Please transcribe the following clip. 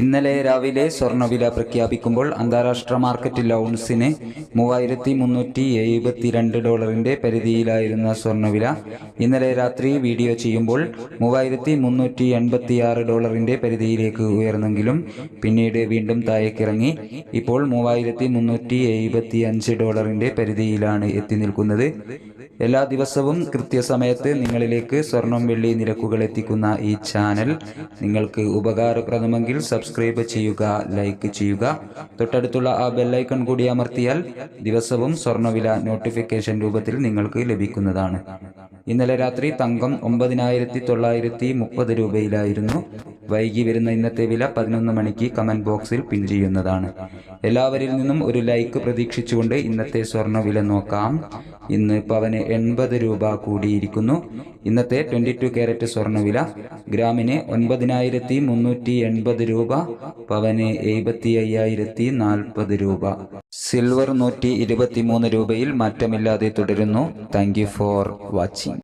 ഇന്നലെ രാവിലെ സ്വർണവില പ്രഖ്യാപിക്കുമ്പോൾ അന്താരാഷ്ട്ര മാർക്കറ്റ് ലൗൺസിന് മൂവായിരത്തി മുന്നൂറ്റി എഴുപത്തിരണ്ട് ഡോളറിന്റെ പരിധിയിലായിരുന്ന സ്വർണവില ഇന്നലെ രാത്രി വീഡിയോ ചെയ്യുമ്പോൾ മൂവായിരത്തി മുന്നൂറ്റി എൺപത്തിയാറ് ഡോളറിന്റെ പരിധിയിലേക്ക് ഉയർന്നെങ്കിലും പിന്നീട് വീണ്ടും താഴേക്കിറങ്ങി. ഇപ്പോൾ മൂവായിരത്തി മുന്നൂറ്റി എഴുപത്തി അഞ്ച് ഡോളറിന്റെ പരിധിയിലാണ് എത്തി നിൽക്കുന്നത്. എല്ലാ ദിവസവും കൃത്യസമയത്ത് നിങ്ങളിലേക്ക് സ്വർണം വെള്ളി നിരക്കുകൾ എത്തിക്കുന്ന ഈ ചാനൽ നിങ്ങൾക്ക് ഉപകാരപ്രദമെങ്കിൽ സബ്സ്ക്രൈബ് ചെയ്യുക ലൈക്ക് ചെയ്യുക. തൊട്ടടുത്തുള്ള ആ ബെല്ലൈക്കൺ കൂടി അമർത്തിയാൽ ദിവസവും സ്വർണവില നോട്ടിഫിക്കേഷൻ രൂപത്തിൽ നിങ്ങൾക്ക് ലഭിക്കുന്നതാണ്. ഇന്നലെ രാത്രി തങ്കം ഒമ്പതിനായിരത്തി തൊള്ളായിരത്തി മുപ്പത് രൂപയിലായിരുന്നു. വൈകി വരുന്ന ഇന്നത്തെ വില പതിനൊന്ന് മണിക്ക് കമന്റ് ബോക്സിൽ പിൻ ചെയ്യുന്നതാണ്. എല്ലാവരിൽ നിന്നും ഒരു ലൈക്ക് പ്രതീക്ഷിച്ചുകൊണ്ട് ഇന്നത്തെ സ്വർണവില നോക്കാം. ഇന്ന് പവന് എൺപത് രൂപ കൂടിയിരിക്കുന്നു. ഇന്നത്തെ ട്വന്റി ടു ക്യാരറ്റ് സ്വർണവില ഗ്രാമിന് ഒൻപതിനായിരത്തി മുന്നൂറ്റി എൺപത് രൂപ പവന് എഴുപത്തി അയ്യായിരത്തി നാൽപ്പത് രൂപ. സിൽവർ നൂറ്റി ഇരുപത്തി മൂന്ന് രൂപയിൽ മാറ്റമില്ലാതെ തുടരുന്നു. Thank you for watching.